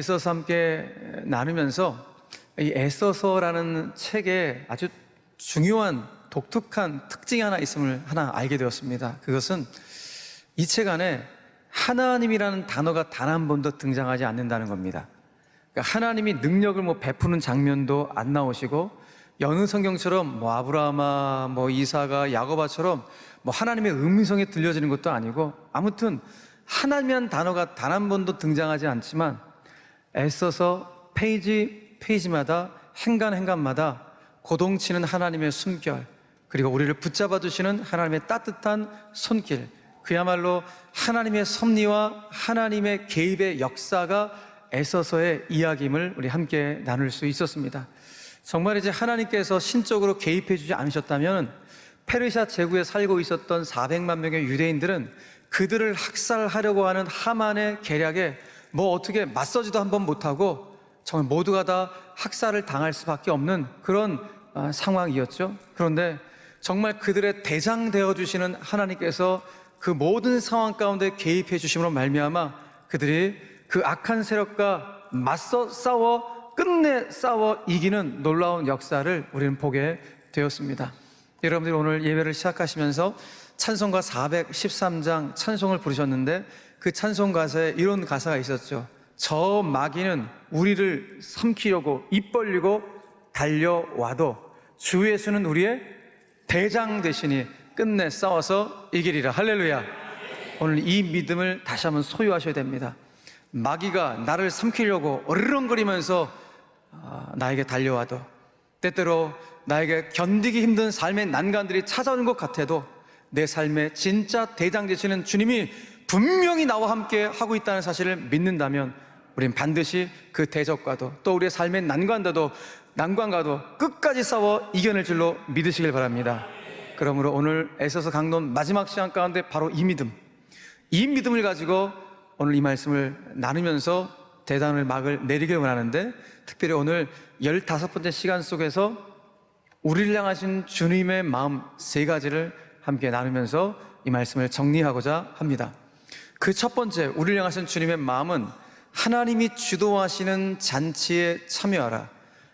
애써서 함께 나누면서 이 애써서라는 책에 아주 중요한 독특한 특징이 하나 있음을 하나 알게 되었습니다. 그것은 이 책 안에 하나님이라는 단어가 단 한 번도 등장하지 않는다는 겁니다. 그러니까 하나님이 능력을 뭐 베푸는 장면도 안 나오시고 여느 성경처럼 뭐 아브라함아, 뭐 이사가, 야고바처럼 뭐 하나님의 음성이 들려지는 것도 아니고 아무튼 하나님이란 단어가 단 한 번도 등장하지 않지만 애써서 페이지 페이지마다 행간 행간마다 고동치는 하나님의 숨결 그리고 우리를 붙잡아 주시는 하나님의 따뜻한 손길 그야말로 하나님의 섭리와 하나님의 개입의 역사가 애써서의 이야기임을 우리 함께 나눌 수 있었습니다. 정말 이제 하나님께서 신적으로 개입해 주지 않으셨다면 페르시아 제국에 살고 있었던 400만 명의 유대인들은 그들을 학살하려고 하는 하만의 계략에 뭐 어떻게 맞서지도 한번 못하고 정말 모두가 다 학살을 당할 수밖에 없는 그런 아, 상황이었죠. 그런데 정말 그들의 대장 되어 주시는 하나님께서 그 모든 상황 가운데 개입해 주심으로 말미암아 그들이 그 악한 세력과 맞서 싸워 끝내 싸워 이기는 놀라운 역사를 우리는 보게 되었습니다. 여러분들이 오늘 예배를 시작하시면서 찬송가 413장 찬송을 부르셨는데 그 찬송 가사에 이런 가사가 있었죠. 저 마귀는 우리를 삼키려고 입 벌리고 달려와도 주 예수는 우리의 대장 대신이 끝내 싸워서 이기리라. 할렐루야. 오늘 이 믿음을 다시 한번 소유하셔야 됩니다. 마귀가 나를 삼키려고 어르렁거리면서 아, 나에게 달려와도 때때로 나에게 견디기 힘든 삶의 난간들이 찾아오는 것 같아도 내 삶의 진짜 대장 되시는 주님이 분명히 나와 함께 하고 있다는 사실을 믿는다면 우린 반드시 그 대적과도 또 우리의 삶의 난관과도 난관과도 끝까지 싸워 이겨낼 줄로 믿으시길 바랍니다. 그러므로 오늘 애써서 강론 마지막 시간 가운데 바로 이 믿음, 이 믿음을 가지고 오늘 이 말씀을 나누면서 대단을 막을 내리길 원하는데 특별히 오늘 15번째 시간 속에서 우리를 향하신 주님의 마음 세 가지를 함께 나누면서 이 말씀을 정리하고자 합니다. 그 첫 번째, 우리를 향하신 주님의 마음은 하나님이 주도하시는 잔치에 참여하라.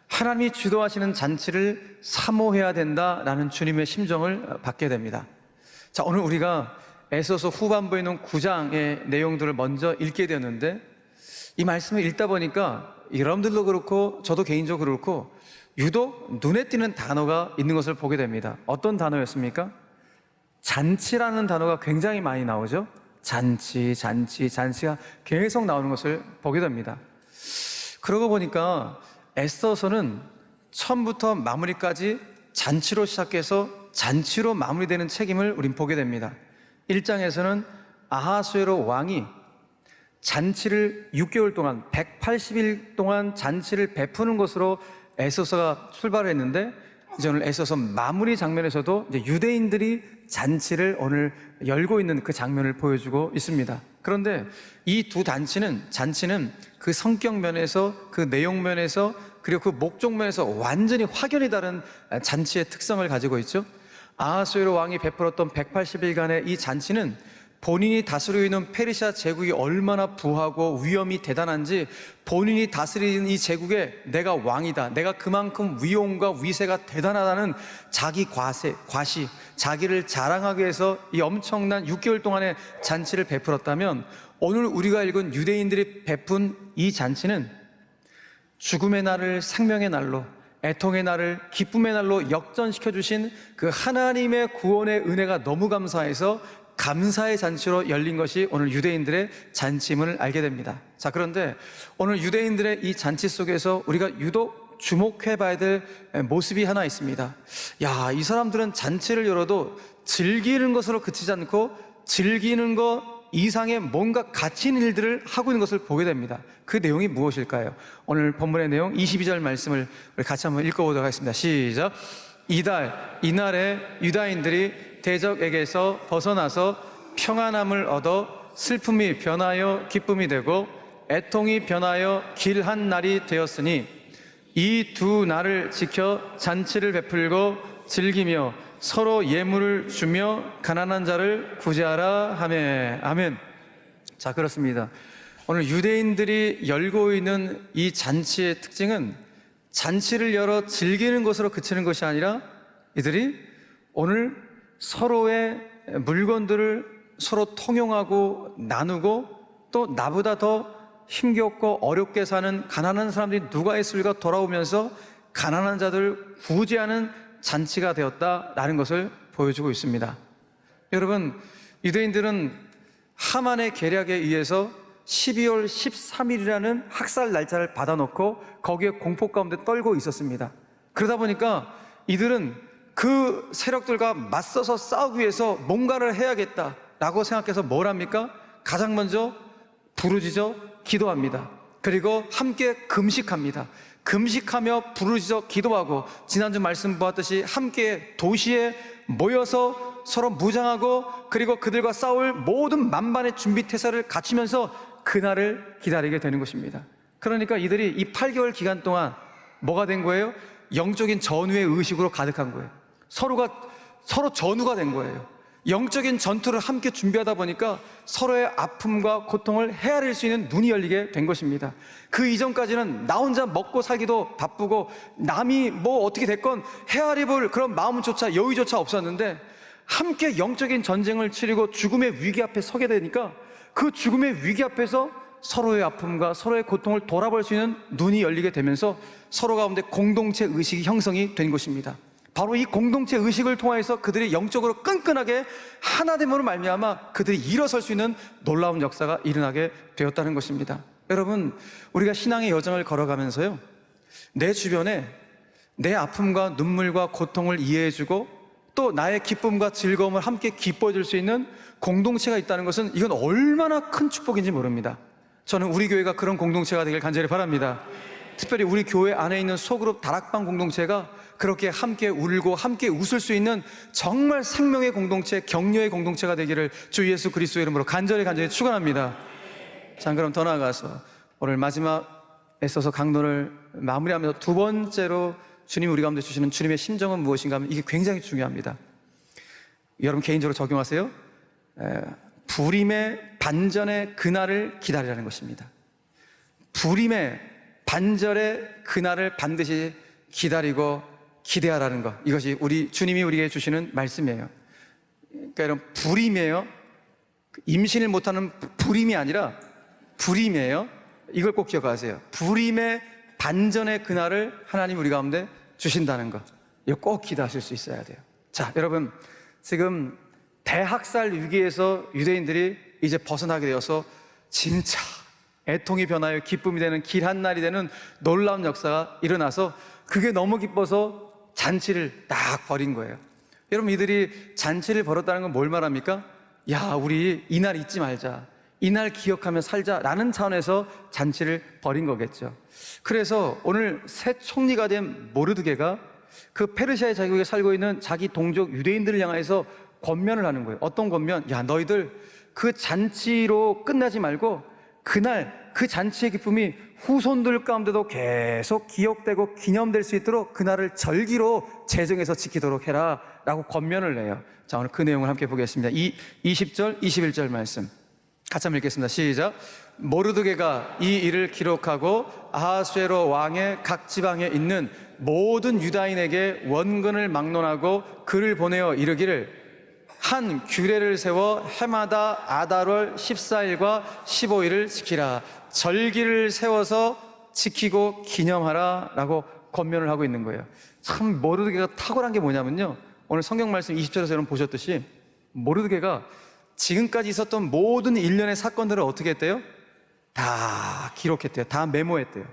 하나님이 주도하시는 잔치를 사모해야 된다라는 주님의 심정을 받게 됩니다. 자, 오늘 우리가 에서서 후반부에 있는 9장의 내용들을 먼저 읽게 되었는데 이 말씀을 읽다 보니까 여러분들도 그렇고 저도 개인적으로 그렇고 유독 눈에 띄는 단어가 있는 것을 보게 됩니다. 어떤 단어였습니까? 잔치라는 단어가 굉장히 많이 나오죠. 잔치, 잔치, 잔치가 계속 나오는 것을 보게 됩니다. 그러고 보니까 애써서는 처음부터 마무리까지 잔치로 시작해서 잔치로 마무리되는 책임을 우린 보게 됩니다. 1장에서는 아하수에로 왕이 잔치를 6개월 동안 180일 동안 잔치를 베푸는 것으로 애써서가 출발을 했는데 이제 오늘 애써서 마무리 장면에서도 유대인들이 잔치를 오늘 열고 있는 그 장면을 보여주고 있습니다. 그런데 이두 잔치는 잔치는 그 성격 면에서 그 내용 면에서 그리고 그 목적 면에서 완전히 확연히 다른 잔치의 특성을 가지고 있죠. 아하수에로 왕이 베풀었던 180일간의 이 잔치는 본인이 다스리고 있는 페르시아 제국이 얼마나 부하고 위험이 대단한지 본인이 다스리는 이 제국에 내가 왕이다. 내가 그만큼 위용과 위세가 대단하다는 자기 과세, 과시, 자기를 자랑하기 위해서 이 엄청난 6개월 동안의 잔치를 베풀었다면 오늘 우리가 읽은 유대인들이 베푼 이 잔치는 죽음의 날을 생명의 날로 애통의 날을 기쁨의 날로 역전시켜 주신 그 하나님의 구원의 은혜가 너무 감사해서 감사의 잔치로 열린 것이 오늘 유대인들의 잔치임을 알게 됩니다. 자, 그런데 오늘 유대인들의 이 잔치 속에서 우리가 유독 주목해 봐야 될 모습이 하나 있습니다. 야, 이 사람들은 잔치를 열어도 즐기는 것으로 그치지 않고 즐기는 것 이상의 뭔가 가치 있는 일들을 하고 있는 것을 보게 됩니다. 그 내용이 무엇일까요? 오늘 본문의 내용 22절 말씀을 우리 같이 한번 읽어보도록 하겠습니다. 시작. 이달, 이날에 유다인들이 대적에게서 벗어나서 평안함을 얻어 슬픔이 변하여 기쁨이 되고 애통이 변하여 길한 날이 되었으니 이 두 날을 지켜 잔치를 베풀고 즐기며 서로 예물을 주며 가난한 자를 구제하라 하매 아멘. 자 그렇습니다. 오늘 유대인들이 열고 있는 이 잔치의 특징은 잔치를 열어 즐기는 것으로 그치는 것이 아니라 이들이 오늘 서로의 물건들을 서로 통용하고 나누고 또 나보다 더 힘겹고 어렵게 사는 가난한 사람들이 누가 있을까 돌아오면서 가난한 자들 구제하는 잔치가 되었다라는 것을 보여주고 있습니다. 여러분, 유대인들은 하만의 계략에 의해서 12월 13일이라는 학살 날짜를 받아놓고 거기에 공포 가운데 떨고 있었습니다. 그러다 보니까 이들은 그 세력들과 맞서서 싸우기 위해서 뭔가를 해야겠다라고 생각해서 뭘 합니까? 가장 먼저 부르짖어 기도합니다. 그리고 함께 금식합니다. 금식하며 부르짖어 기도하고 지난주 말씀 보았듯이 함께 도시에 모여서 서로 무장하고 그리고 그들과 싸울 모든 만반의 준비 태세를 갖추면서 그날을 기다리게 되는 것입니다. 그러니까 이들이 이 8개월 기간 동안 뭐가 된 거예요? 영적인 전후의 의식으로 가득한 거예요. 서로가 서로 전후가 된 거예요. 영적인 전투를 함께 준비하다 보니까 서로의 아픔과 고통을 헤아릴 수 있는 눈이 열리게 된 것입니다. 그 이전까지는 나 혼자 먹고 살기도 바쁘고 남이 뭐 어떻게 됐건 헤아려 볼 그런 마음조차 여유조차 없었는데 함께 영적인 전쟁을 치르고 죽음의 위기 앞에 서게 되니까 그 죽음의 위기 앞에서 서로의 아픔과 서로의 고통을 돌아볼 수 있는 눈이 열리게 되면서 서로 가운데 공동체 의식이 형성이 된 것입니다. 바로 이 공동체 의식을 통해서 그들이 영적으로 끈끈하게 하나됨으로 말미암아 그들이 일어설 수 있는 놀라운 역사가 일어나게 되었다는 것입니다. 여러분, 우리가 신앙의 여정을 걸어가면서요. 내 주변에 내 아픔과 눈물과 고통을 이해해주고 또 나의 기쁨과 즐거움을 함께 기뻐해 줄 수 있는 공동체가 있다는 것은 이건 얼마나 큰 축복인지 모릅니다. 저는 우리 교회가 그런 공동체가 되길 간절히 바랍니다. 특별히 우리 교회 안에 있는 소그룹 다락방 공동체가 그렇게 함께 울고 함께 웃을 수 있는 정말 생명의 공동체, 격려의 공동체가 되기를 주 예수 그리스도 이름으로 간절히 간절히 축원합니다. 자, 그럼 더 나아가서 오늘 마지막 애써서 강론을 마무리하면서 두 번째로 주님 우리 가운데 주시는 주님의 심정은 무엇인가 하면 이게 굉장히 중요합니다. 여러분 개인적으로 적용하세요. 에, 불임의 반전의 그날을 기다리라는 것입니다. 불임의 반절의 그날을 반드시 기다리고 기대하라는 것. 이것이 우리 주님이 우리에게 주시는 말씀이에요. 그러니까 여러분 불임이에요. 임신을 못하는 불임이 아니라 불임이에요. 이걸 꼭 기억하세요. 불임의 반전의 그날을 하나님 우리 가운데 주신다는 것. 이거 꼭 기도하실 수 있어야 돼요. 자, 여러분 지금 대학살 위기에서 유대인들이 이제 벗어나게 되어서 진짜 애통이 변하여 기쁨이 되는 길 한 날이 되는 놀라운 역사가 일어나서 그게 너무 기뻐서 잔치를 딱 벌인 거예요. 여러분 이들이 잔치를 벌였다는 건 뭘 말합니까? 야, 우리 이날 잊지 말자. 이날 기억하며 살자라는 차원에서 잔치를 벌인 거겠죠. 그래서 오늘 새 총리가 된 모르드게가 그 페르시아의 자국에 살고 있는 자기 동족 유대인들을 향해서 권면을 하는 거예요. 어떤 권면? 야, 너희들 그 잔치로 끝나지 말고 그날 그 잔치의 기쁨이 후손들 가운데도 계속 기억되고 기념될 수 있도록 그날을 절기로 제정해서 지키도록 해라 라고 권면을 내요. 자, 오늘 그 내용을 함께 보겠습니다. 이 20절, 21절 말씀. 같이 한번 읽겠습니다. 시작. 모르드게가 이 일을 기록하고 아하수에로 왕의 각 지방에 있는 모든 유다인에게 원근을 막론하고 글을 보내어 이르기를 한 규례를 세워 해마다 아달월 14일과 15일을 지키라. 절기를 세워서 지키고 기념하라. 라고 권면을 하고 있는 거예요. 참, 모르드게가 탁월한 게 뭐냐면요. 오늘 성경 말씀 20절에서 여러분 보셨듯이 모르드게가 지금까지 있었던 모든 일련의 사건들을 어떻게 했대요? 다 기록했대요. 다 메모했대요.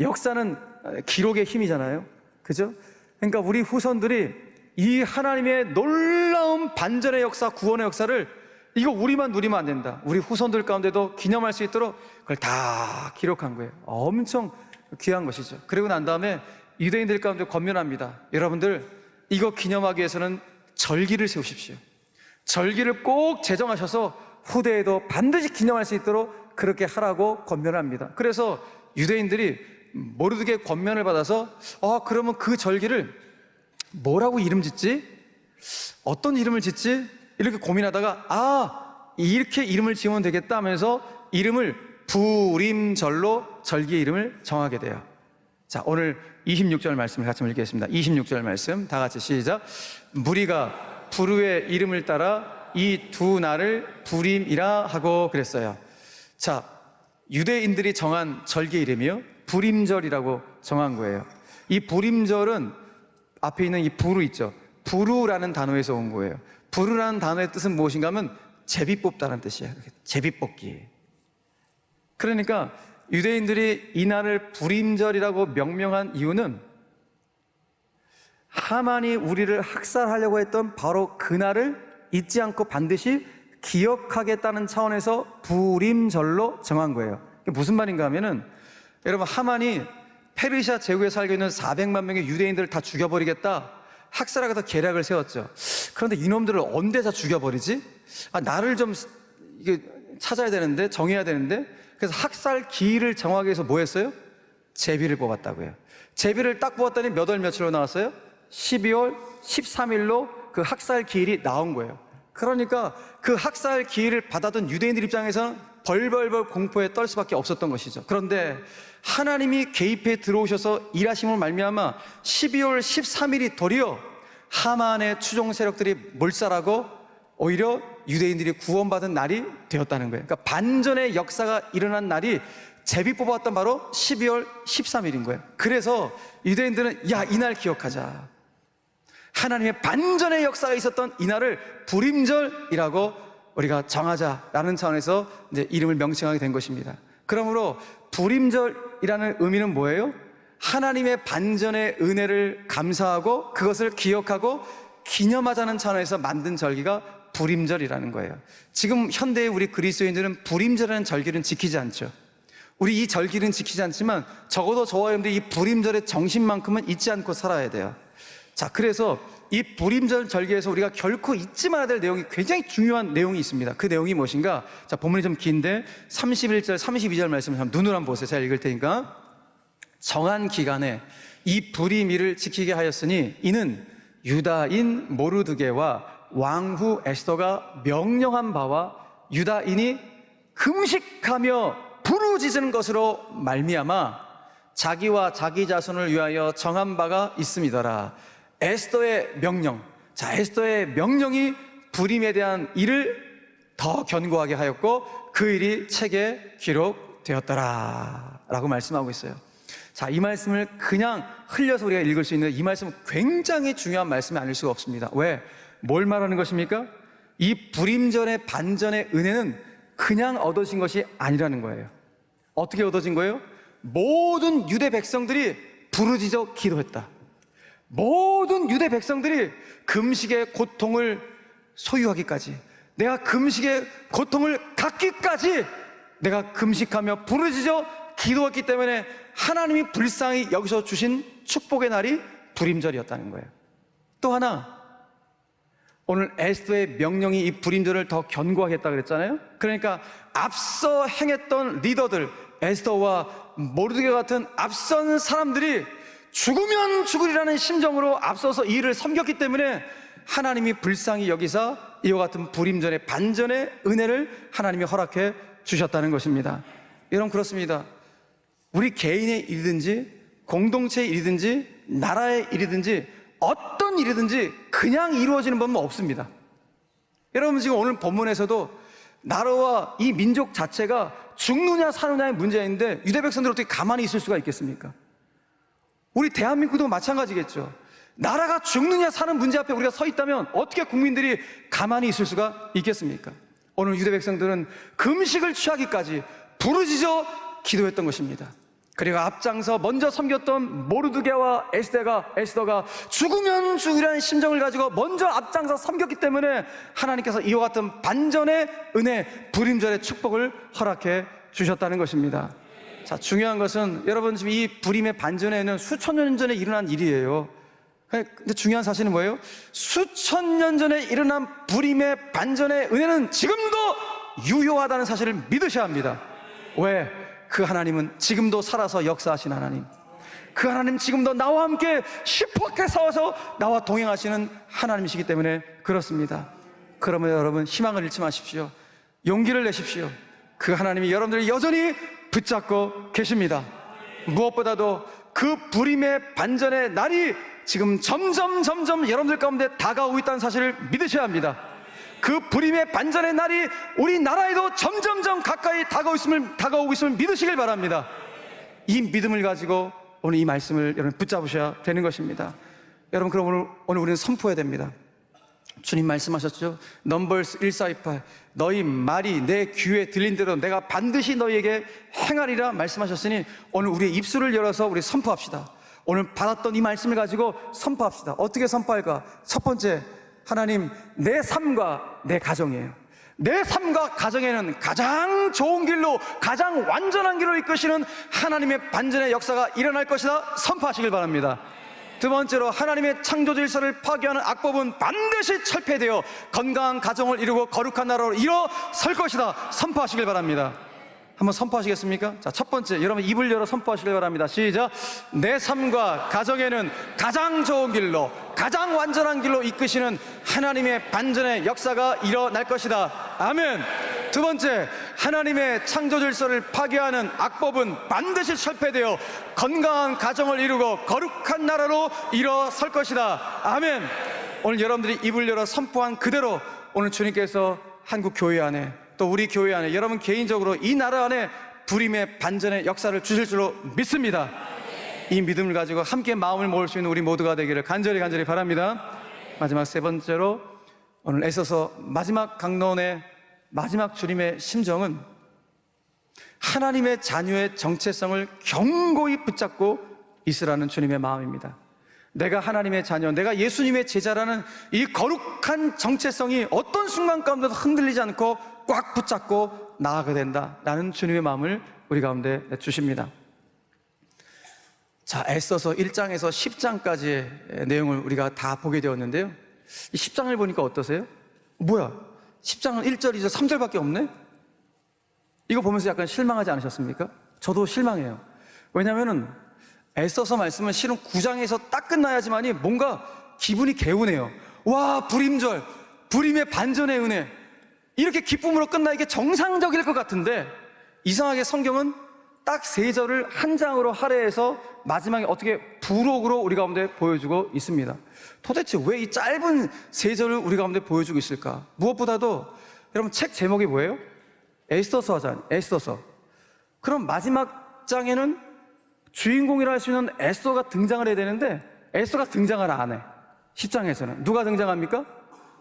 역사는 기록의 힘이잖아요. 그죠? 그러니까 우리 후손들이 이 하나님의 놀 라운 반전의 역사, 구원의 역사를 이거 우리만 누리면 안 된다. 우리 후손들 가운데도 기념할 수 있도록 그걸 다 기록한 거예요. 엄청 귀한 것이죠. 그리고 난 다음에 유대인들 가운데 권면합니다. 여러분들, 이거 기념하기 위해서는 절기를 세우십시오. 절기를 꼭 제정하셔서 후대에도 반드시 기념할 수 있도록 그렇게 하라고 권면합니다. 그래서 유대인들이 모르드게 권면을 받아서 아 그러면 그 절기를 뭐라고 이름 짓지? 어떤 이름을 짓지? 이렇게 고민하다가 아 이렇게 이름을 지으면 되겠다 하면서 이름을 부림절로 절기의 이름을 정하게 돼요. 자 오늘 26절 말씀을 같이 읽겠습니다. 26절 말씀 다 같이 시작. 무리가 부르의 이름을 따라 이 두 날을 부림이라 하고 그랬어요. 자 유대인들이 정한 절기 이름이요 부림절이라고 정한 거예요. 이 부림절은 앞에 있는 이 부루 있죠. 부루라는 단어에서 온 거예요. 부루라는 단어의 뜻은 무엇인가 하면 제비 뽑다는 뜻이에요. 제비 뽑기. 그러니까 유대인들이 이 날을 불임절이라고 명명한 이유는 하만이 우리를 학살하려고 했던 바로 그 날을 잊지 않고 반드시 기억하겠다는 차원에서 불임절로 정한 거예요. 무슨 말인가 하면은 여러분 하만이 페르시아 제국에 살고 있는 400만 명의 유대인들을 다 죽여버리겠다. 학살하겠다 계략을 세웠죠. 그런데 이놈들을 언제 다 죽여버리지? 아, 나를 좀 이게 찾아야 되는데 정해야 되는데 그래서 학살 기일을 정하기 위해서 뭐 했어요? 제비를 뽑았다고요. 제비를 딱 뽑았더니 몇 월 며칠로 나왔어요? 12월 13일로 그 학살 기일이 나온 거예요. 그러니까 그 학살 기일을 받아둔 유대인들 입장에서는 벌벌벌 공포에 떨 수밖에 없었던 것이죠. 그런데 하나님이 개입해 들어오셔서 일하심을 말미암아 12월 13일이 도리어 하만의 추종 세력들이 몰살하고 오히려 유대인들이 구원받은 날이 되었다는 거예요. 그러니까 반전의 역사가 일어난 날이 제비 뽑았던 바로 12월 13일인 거예요. 그래서 유대인들은 야, 이날 기억하자. 하나님의 반전의 역사가 있었던 이 날을 불임절이라고 우리가 정하자라는 차원에서 이제 이름을 명칭하게 된 것입니다. 그러므로 불임절이라는 의미는 뭐예요? 하나님의 반전의 은혜를 감사하고 그것을 기억하고 기념하자는 차원에서 만든 절기가 불임절이라는 거예요. 지금 현대의 우리 그리스도인들은 불임절이라는 절기는 지키지 않죠. 우리 이 절기는 지키지 않지만 적어도 저와 여러분들이 이 불임절의 정신만큼은 잊지 않고 살아야 돼요. 자, 그래서 이 불임절 절기에서 우리가 결코 잊지 말아야 될 내용이 굉장히 중요한 내용이 있습니다. 그 내용이 무엇인가? 자, 본문이 좀 긴데 31절, 32절 말씀을 한번 눈으로 한번 보세요. 제가 읽을 테니까. 정한 기간에 이 불임일을 지키게 하였으니 이는 유다인 모르드게와 왕후 에스더가 명령한 바와 유다인이 금식하며 부르짖은 것으로 말미암아 자기와 자기 자손을 위하여 정한 바가 있음이더라. 에스더의 명령. 자, 에스더의 명령이 불임에 대한 일을 더 견고하게 하였고 그 일이 책에 기록되었더라. 라고 말씀하고 있어요. 자, 이 말씀을 그냥 흘려서 우리가 읽을 수 있는 이 말씀은 굉장히 중요한 말씀이 아닐 수가 없습니다. 왜? 뭘 말하는 것입니까? 이 불임전의 반전의 은혜는 그냥 얻어진 것이 아니라는 거예요. 어떻게 얻어진 거예요? 모든 유대 백성들이 부르짖어 기도했다. 모든 유대 백성들이 금식의 고통을 소유하기까지, 내가 금식의 고통을 갖기까지 내가 금식하며 부르짖어 기도했기 때문에 하나님이 불쌍히 여기서 주신 축복의 날이 불임절이었다는 거예요. 또 하나, 오늘 에스더의 명령이 이 불임절을 더 견고하겠다 그랬잖아요. 그러니까 앞서 행했던 리더들 에스더와 모르드게 같은 앞선 사람들이 죽으면 죽으리라는 심정으로 앞서서 이 일을 섬겼기 때문에 하나님이 불쌍히 여기서 이와 같은 불임전의 반전의 은혜를 하나님이 허락해 주셨다는 것입니다. 여러분 그렇습니다. 우리 개인의 일이든지 공동체의 일이든지 나라의 일이든지 어떤 일이든지 그냥 이루어지는 법은 없습니다. 여러분 지금 오늘 본문에서도 나라와 이 민족 자체가 죽느냐 사느냐의 문제인데 유대 백성들 어떻게 가만히 있을 수가 있겠습니까? 우리 대한민국도 마찬가지겠죠. 나라가 죽느냐 사는 문제 앞에 우리가 서 있다면 어떻게 국민들이 가만히 있을 수가 있겠습니까? 오늘 유대 백성들은 금식을 취하기까지 부르짖어 기도했던 것입니다. 그리고 앞장서 먼저 섬겼던 모르드게와 에스데가 에스더가 죽으면 죽으라는 심정을 가지고 먼저 앞장서 섬겼기 때문에 하나님께서 이와 같은 반전의 은혜, 불임절의 축복을 허락해 주셨다는 것입니다. 자, 중요한 것은 여러분 지금 이 불임의 반전에는 수천 년 전에 일어난 일이에요. 근데 중요한 사실은 뭐예요? 수천 년 전에 일어난 불임의 반전의 은혜는 지금도 유효하다는 사실을 믿으셔야 합니다. 왜? 그 하나님은 지금도 살아서 역사하신 하나님. 그 하나님 지금도 나와 함께 시퍼게 싸워서 나와 동행하시는 하나님이시기 때문에 그렇습니다. 그러면 여러분 희망을 잃지 마십시오. 용기를 내십시오. 그 하나님이 여러분들을 여전히 붙잡고 계십니다. 무엇보다도 그 불임의 반전의 날이 지금 점점 점점 여러분들 가운데 다가오고 있다는 사실을 믿으셔야 합니다. 그 불임의 반전의 날이 우리나라에도 점점점 가까이 다가오고 있음을, 다가오고 있음을 믿으시길 바랍니다. 이 믿음을 가지고 오늘 이 말씀을 여러분 붙잡으셔야 되는 것입니다. 여러분 그럼 오늘, 오늘 우리는 선포해야 됩니다. 주님 말씀하셨죠. 넘버스 1428 너희 말이 내 귀에 들린 대로 내가 반드시 너희에게 행하리라 말씀하셨으니 오늘 우리의 입술을 열어서 우리 선포합시다. 오늘 받았던 이 말씀을 가지고 선포합시다. 어떻게 선포할까? 첫 번째 하나님 내 삶과 내 가정이에요. 내 삶과 가정에는 가장 좋은 길로 가장 완전한 길로 이끄시는 하나님의 반전의 역사가 일어날 것이다 선포하시길 바랍니다. 두 번째로 하나님의 창조 질서를 파괴하는 악법은 반드시 철폐되어 건강한 가정을 이루고 거룩한 나라로 일어설 것이다. 선포하시길 바랍니다. 한번 선포하시겠습니까? 자, 첫 번째, 여러분 입을 열어 선포하시길 바랍니다. 시작. 내 삶과 가정에는 가장 좋은 길로, 가장 완전한 길로 이끄시는 하나님의 반전의 역사가 일어날 것이다. 아멘. 두 번째, 하나님의 창조 질서를 파괴하는 악법은 반드시 철폐되어 건강한 가정을 이루고 거룩한 나라로 일어설 것이다. 아멘. 오늘 여러분들이 입을 열어 선포한 그대로 오늘 주님께서 한국 교회 안에 또 우리 교회 안에 여러분 개인적으로 이 나라 안에 불임의 반전의 역사를 주실 줄로 믿습니다. 이 믿음을 가지고 함께 마음을 모을 수 있는 우리 모두가 되기를 간절히 간절히 바랍니다. 마지막 세 번째로 오늘 애써서 마지막 강론의 마지막 주님의 심정은 하나님의 자녀의 정체성을 견고히 붙잡고 있으라는 주님의 마음입니다. 내가 하나님의 자녀, 내가 예수님의 제자라는 이 거룩한 정체성이 어떤 순간 가운데도 흔들리지 않고 꽉 붙잡고 나아가게 된다라는 주님의 마음을 우리 가운데 주십니다. 자, 애써서 1장에서 10장까지의 내용을 우리가 다 보게 되었는데요. 이 10장을 보니까 어떠세요? 뭐야? 10장은 1절, 2절, 3절밖에 없네? 이거 보면서 약간 실망하지 않으셨습니까? 저도 실망해요. 왜냐면은 애써서 말씀은 실은 9장에서 딱 끝나야지만이 뭔가 기분이 개운해요. 와, 불임절, 불임의 반전의 은혜. 이렇게 기쁨으로 끝나 이게 정상적일 것 같은데 이상하게 성경은 딱 세 절을 한 장으로 할애해서 마지막에 어떻게 부록으로 우리 가운데 보여주고 있습니다. 도대체 왜 이 짧은 세 절을 우리 가운데 보여주고 있을까? 무엇보다도 여러분 책 제목이 뭐예요? 에스더서 하잖아요. 에스더서. 그럼 마지막 장에는 주인공이라 할 수 있는 에스더가 등장을 해야 되는데 에스더가 등장을 안 해. 10장에서는 누가 등장합니까?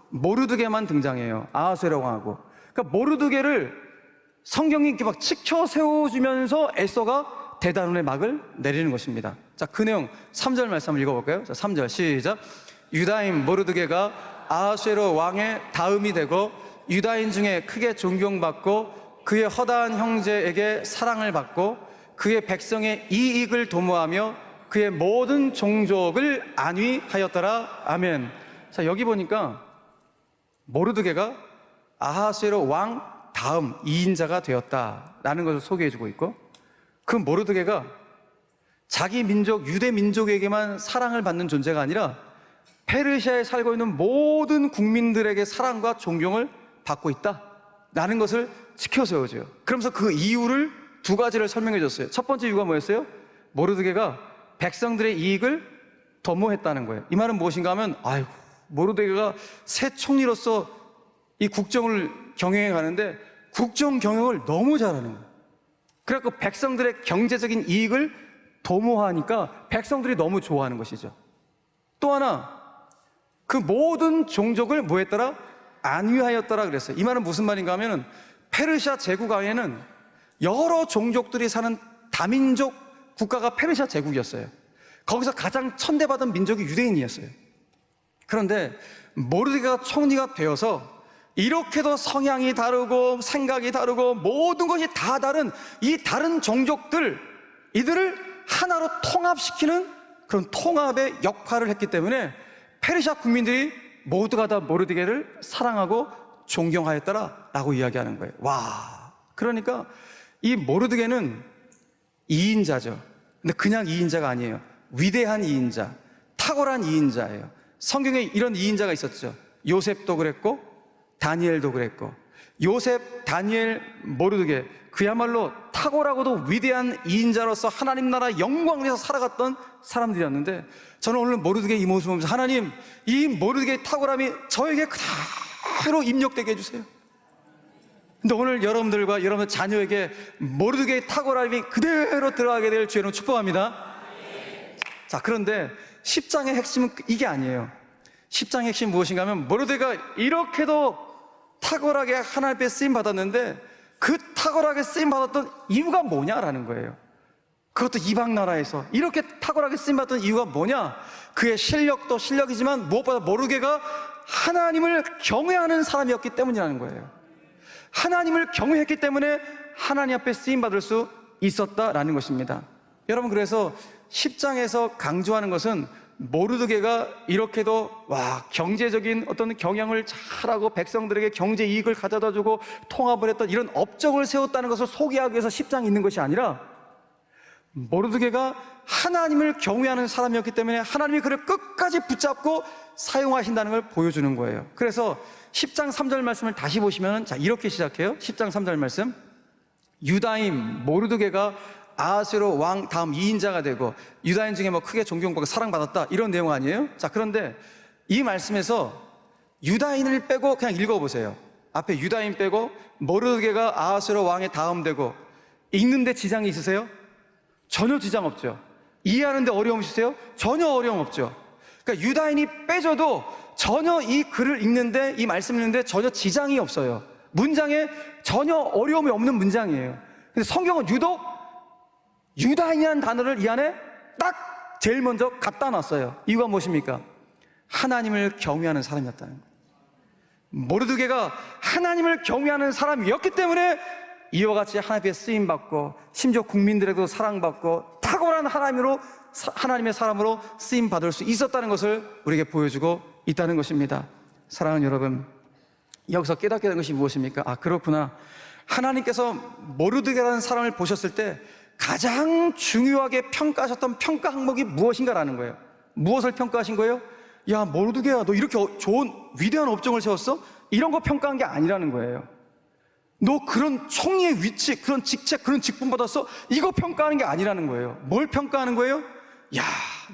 모르드게만 등장해요. 아하스라고 하고. 그러니까 모르드게를 성경이 이렇게 막 치켜 세워주면서 에스더가 대단원의 막을 내리는 것입니다. 자, 그 내용 3절 말씀 한번 읽어볼까요? 자, 3절 시작. 유다인 모르드게가 아하스웨로 왕의 다음이 되고 유다인 중에 크게 존경받고 그의 허다한 형제에게 사랑을 받고 그의 백성의 이익을 도모하며 그의 모든 종족을 안위하였더라. 아멘. 자, 여기 보니까 모르드게가 아하스웨로 왕 다음 2인자가 되었다라는 것을 소개해주고 있고 그 모르드게가 자기 민족 유대 민족에게만 사랑을 받는 존재가 아니라 페르시아에 살고 있는 모든 국민들에게 사랑과 존경을 받고 있다라는 것을 지켜 세워줘요. 그러면서 그 이유를 두 가지를 설명해 줬어요. 첫 번째 이유가 뭐였어요? 모르드게가 백성들의 이익을 도모했다는 거예요. 이 말은 무엇인가 하면 아이고 모르드게가 새 총리로서 이 국정을 경영해 가는데 국정 경영을 너무 잘하는 거예요. 그래갖고 백성들의 경제적인 이익을 도모하니까 백성들이 너무 좋아하는 것이죠. 또 하나 그 모든 종족을 뭐 했더라? 안위하였더라 그랬어요. 이 말은 무슨 말인가 하면은 페르시아 제국 안에는 여러 종족들이 사는 다민족 국가가 페르시아 제국이었어요. 거기서 가장 천대받은 민족이 유대인이었어요. 그런데 모르드게가 총리가 되어서 이렇게도 성향이 다르고 생각이 다르고 모든 것이 다 다른 이 다른 종족들 이들을 하나로 통합시키는 그런 통합의 역할을 했기 때문에 페르시아 국민들이 모두가 다 모르드게를 사랑하고 존경하였더라라고 이야기하는 거예요. 와, 그러니까 이 모르드게는 이인자죠. 근데 그냥 이인자가 아니에요. 위대한 이인자, 탁월한 이인자예요. 성경에 이런 이인자가 있었죠. 요셉도 그랬고, 다니엘도 그랬고, 요셉, 다니엘, 모르드게 그야말로 탁월하고도 위대한 이인자로서 하나님 나라 영광에서 살아갔던 사람들이었는데 저는 오늘 모르드게 이 모습을 보면서 하나님 이 모르드게의 탁월함이 저에게 그대로 입력되게 해주세요. 근데 오늘 여러분들과 여러분 자녀에게 모르드게의 탁월함이 그대로 들어가게 될 주의로 축복합니다. 자, 그런데 10장의 핵심은 이게 아니에요. 10장의 핵심 무엇인가 하면 모르드가 이렇게도 탁월하게 하나님 앞에 쓰임 받았는데 그 탁월하게 쓰임 받았던 이유가 뭐냐라는 거예요. 그것도 이방 나라에서 이렇게 탁월하게 쓰임 받았던 이유가 뭐냐? 그의 실력도 실력이지만 무엇보다 모르게가 하나님을 경외하는 사람이었기 때문이라는 거예요. 하나님을 경외했기 때문에 하나님 앞에 쓰임 받을 수 있었다라는 것입니다. 여러분 그래서 10장에서 강조하는 것은 모르드게가 이렇게도 와 경제적인 어떤 경영을 잘하고 백성들에게 경제 이익을 가져다 주고 통합을 했던 이런 업적을 세웠다는 것을 소개하기 위해서 10장이 있는 것이 아니라 모르드게가 하나님을 경외하는 사람이었기 때문에 하나님이 그를 끝까지 붙잡고 사용하신다는 걸 보여주는 거예요. 그래서 10장 3절 말씀을 다시 보시면 자 이렇게 시작해요. 10장 3절 말씀. 유다인 모르드게가 아하스로 왕 다음 2인자가 되고 유다인 중에 뭐 크게 존경받고 사랑받았다 이런 내용 아니에요? 자 그런데 이 말씀에서 유다인을 빼고 그냥 읽어보세요. 앞에 유다인 빼고 모르드게가 아하스로 왕의 다음 되고 읽는데 지장이 있으세요? 전혀 지장 없죠. 이해하는데 어려움 있으세요? 전혀 어려움 없죠. 그러니까 유다인이 빼줘도 전혀 이 글을 읽는데 이 말씀 읽는데 전혀 지장이 없어요. 문장에 전혀 어려움이 없는 문장이에요. 근데 성경은 유독 유다인이라는 단어를 이 안에 딱 제일 먼저 갖다 놨어요. 이유가 무엇입니까? 하나님을 경외하는 사람이었다는 거예요. 모르드게가 하나님을 경외하는 사람이었기 때문에 이와 같이 하나님의 쓰임 받고 심지어 국민들에게도 사랑받고 탁월한 하나님으로 하나님의 사람으로 쓰임 받을 수 있었다는 것을 우리에게 보여주고 있다는 것입니다. 사랑하는 여러분, 여기서 깨닫게 된 것이 무엇입니까? 아 그렇구나. 하나님께서 모르드게라는 사람을 보셨을 때 가장 중요하게 평가하셨던 평가 항목이 무엇인가라는 거예요. 무엇을 평가하신 거예요? 야, 모르드게야, 너 이렇게 어- 좋은 위대한 업종을 세웠어? 이런 거 평가한 게 아니라는 거예요. 너 그런 총리의 위치, 그런 직책, 그런 직분 받았어? 이거 평가하는 게 아니라는 거예요. 뭘 평가하는 거예요? 야,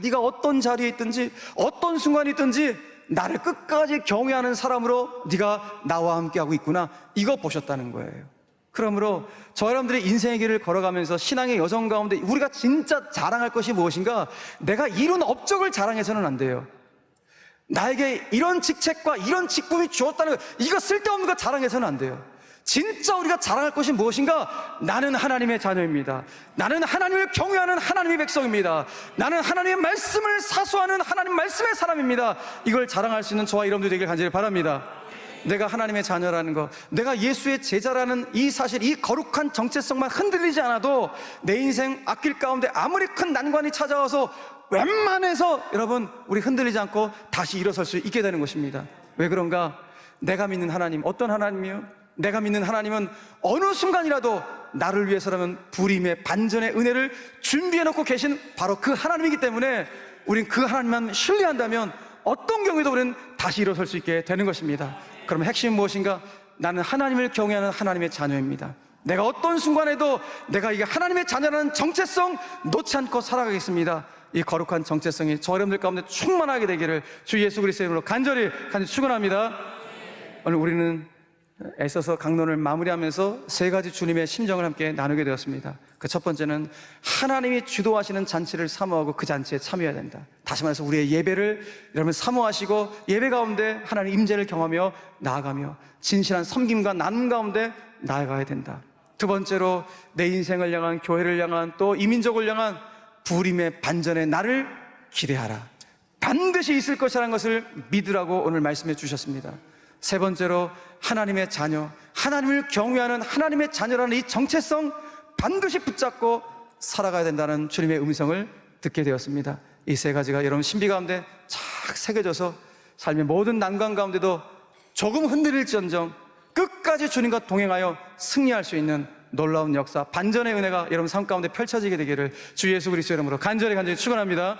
네가 어떤 자리에 있든지, 어떤 순간에 있든지 나를 끝까지 경외하는 사람으로 네가 나와 함께 하고 있구나. 이거 보셨다는 거예요. 그러므로 저 여러분들의 인생의 길을 걸어가면서 신앙의 여성 가운데 우리가 진짜 자랑할 것이 무엇인가? 내가 이룬 업적을 자랑해서는 안 돼요. 나에게 이런 직책과 이런 직분이 주었다는 거, 이거 쓸데없는 거 자랑해서는 안 돼요. 진짜 우리가 자랑할 것이 무엇인가? 나는 하나님의 자녀입니다. 나는 하나님을 경외하는 하나님의 백성입니다. 나는 하나님의 말씀을 사수하는 하나님 말씀의 사람입니다. 이걸 자랑할 수 있는 저와 여러분들 되길 간절히 바랍니다. 내가 하나님의 자녀라는 것, 내가 예수의 제자라는 이 사실, 이 거룩한 정체성만 흔들리지 않아도 내 인생 앞길 가운데 아무리 큰 난관이 찾아와서 웬만해서 여러분, 우리 흔들리지 않고 다시 일어설 수 있게 되는 것입니다. 왜 그런가? 내가 믿는 하나님, 어떤 하나님이요? 내가 믿는 하나님은 어느 순간이라도 나를 위해서라면 불임의 반전의 은혜를 준비해 놓고 계신 바로 그 하나님이기 때문에 우린 그 하나님만 신뢰한다면 어떤 경우에도 우리는 다시 일어설 수 있게 되는 것입니다. 그러면 핵심은 무엇인가? 나는 하나님을 경외하는 하나님의 자녀입니다. 내가 어떤 순간에도 내가 이게 하나님의 자녀라는 정체성 놓지 않고 살아가겠습니다. 이 거룩한 정체성이 저 여러분들 가운데 충만하게 되기를 주 예수 그리스도의 이름으로 간절히 간절히 축원합니다. 오늘 우리는 애써서 강론을 마무리하면서 세 가지 주님의 심정을 함께 나누게 되었습니다. 그 첫 번째는 하나님이 주도하시는 잔치를 사모하고 그 잔치에 참여해야 된다. 다시 말해서 우리의 예배를 여러분 사모하시고 예배 가운데 하나님 임재를 경하며 나아가며 진실한 섬김과 나눔 가운데 나아가야 된다. 두 번째로 내 인생을 향한 교회를 향한 또 이민족을 향한 부림의 반전의 나를 기대하라. 반드시 있을 것이라는 것을 믿으라고 오늘 말씀해 주셨습니다. 세 번째로 하나님의 자녀, 하나님을 경외하는 하나님의 자녀라는 이 정체성 반드시 붙잡고 살아가야 된다는 주님의 음성을 듣게 되었습니다. 이 세 가지가 여러분 신비 가운데 착 새겨져서 삶의 모든 난관 가운데도 조금 흔들릴지언정 끝까지 주님과 동행하여 승리할 수 있는 놀라운 역사, 반전의 은혜가 여러분 삶 가운데 펼쳐지게 되기를 주 예수 그리스도 이름으로 간절히 간절히 축원합니다.